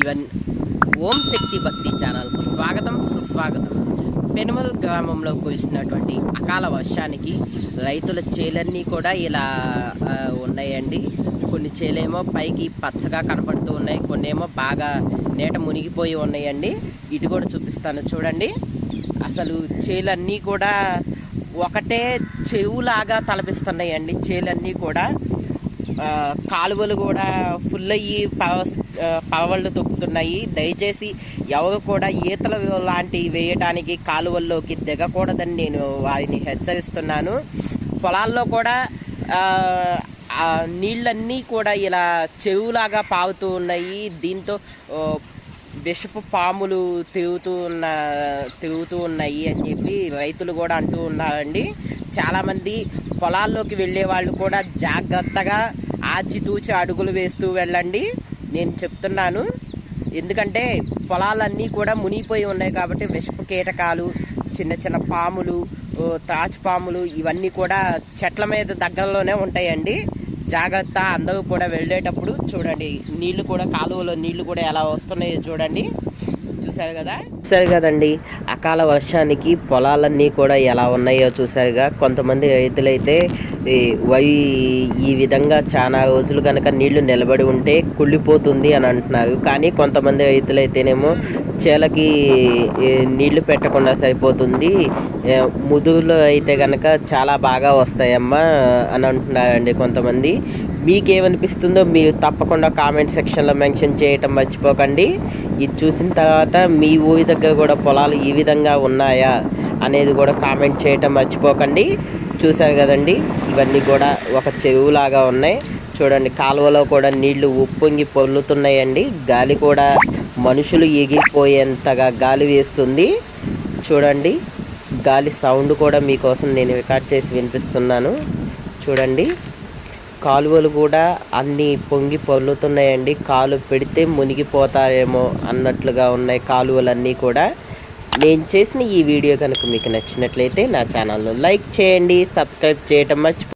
Even ఓం శక్తి భక్తి ఛానల్కు స్వాగతం సుస్వాగతం. పెనుమల్ గ్రామంలో కురిసినటువంటి అకాల వర్షానికి రైతుల చేలన్నీ కూడా ఇలా ఉన్నాయండి. కొన్ని చేలేమో పైకి పచ్చగా కనపడుతూ ఉన్నాయి కొన్ని ఏమో బాగా నీట మునిగిపోయి ఉన్నాయండి. ఇటు కూడా చూపిస్తాను చూడండి. అసలు చేలన్నీ కూడా ఒకటే చెరువులాగా తలపిస్తున్నాయండి చేలన్నీ కూడా. కాలువలు కూడా ఫుల్ అయ్యి పవ పవళ్ళు తొక్కుతున్నాయి. దయచేసి ఎవరు కూడా ఈతలు లాంటివి వేయటానికి కాలువల్లోకి దిగకూడదని నేను వారిని హెచ్చరిస్తున్నాను. పొలాల్లో కూడా నీళ్ళన్నీ కూడా ఇలా చెరువులాగా పారుతూ ఉన్నాయి. దీంతో విషపు పాములు తిరుగుతూ ఉన్న తిరుగుతూ ఉన్నాయి అని చెప్పి రైతులు కూడా అంటూ ఉన్నారండి. చాలామంది పొలాల్లోకి వెళ్ళే వాళ్ళు కూడా జాగ్రత్తగా ఆచితూచి అడుగులు వేస్తూ వెళ్ళండి. నేను చెప్తున్నాను ఎందుకంటే పొలాలన్నీ కూడా మునిగిపోయి ఉన్నాయి కాబట్టి విషపు కీటకాలు చిన్న చిన్న పాములు తాచు పాములు ఇవన్నీ కూడా చెట్ల మీద దగ్గరలోనే ఉంటాయండి. జాగ్రత్త అందరూ కూడా వెళ్ళేటప్పుడు చూడండి. నీళ్ళు కూడా కాలువలో నీళ్ళు కూడా ఎలా వస్తున్నాయో చూడండి. చూసారు కదా? చూసారు కదండి. అకాల వర్షానికి పొలాలన్నీ కూడా ఎలా ఉన్నాయో చూసారుగా కొంతమంది రైతులైతే వై ఈ విధంగా చాలా రోజులు కనుక నీళ్ళు నిలబడి ఉంటే కుళ్ళిపోతుంది అని అంటున్నారు. కానీ కొంతమంది రైతులైతేనేమో చేలకి నీళ్ళు పెట్టకుండా సరిపోతుంది. ఏ, ముదురులో అయితే కనుక చాలా బాగా వస్తాయమ్మా అని అంటున్నారండి కొంతమంది. మీకేమనిపిస్తుందో మీరు తప్పకుండా కామెంట్ సెక్షన్లో మెన్షన్ చేయటం మర్చిపోకండి. ఇది చూసిన తర్వాత మీ ఊరి దగ్గర కూడా పొలాలు ఈ విధంగా ఉన్నాయా అనేది కూడా కామెంట్ చేయటం మర్చిపోకండి. చూసారు కదండి ఇవన్నీ కూడా ఒక చెరువులాగా ఉన్నాయి. చూడండి కాలువలో కూడా నీళ్ళు ఉప్పొంగి పొర్లుతున్నాయండి. గాలి కూడా మనుషులు ఎగిరిపోయేంతగా గాలి వేస్తుంది. చూడండి గాలి సౌండ్ కూడా మీకోసం నేను రికార్డ్ చేసి వినిపిస్తున్నాను. చూడండి. కాలువలు కూడా అన్నీ పొంగి పొర్లుతున్నాయండి. కాలు పెడితే మునిగిపోతాయేమో అన్నట్లుగా ఉన్నాయి కాలువలన్నీ కూడా. నేను చేసిన ఈ వీడియో కనుక మీకు నచ్చినట్లయితే నా ఛానల్ను లైక్ చేయండి సబ్స్క్రైబ్ చేయటం మర్చిపో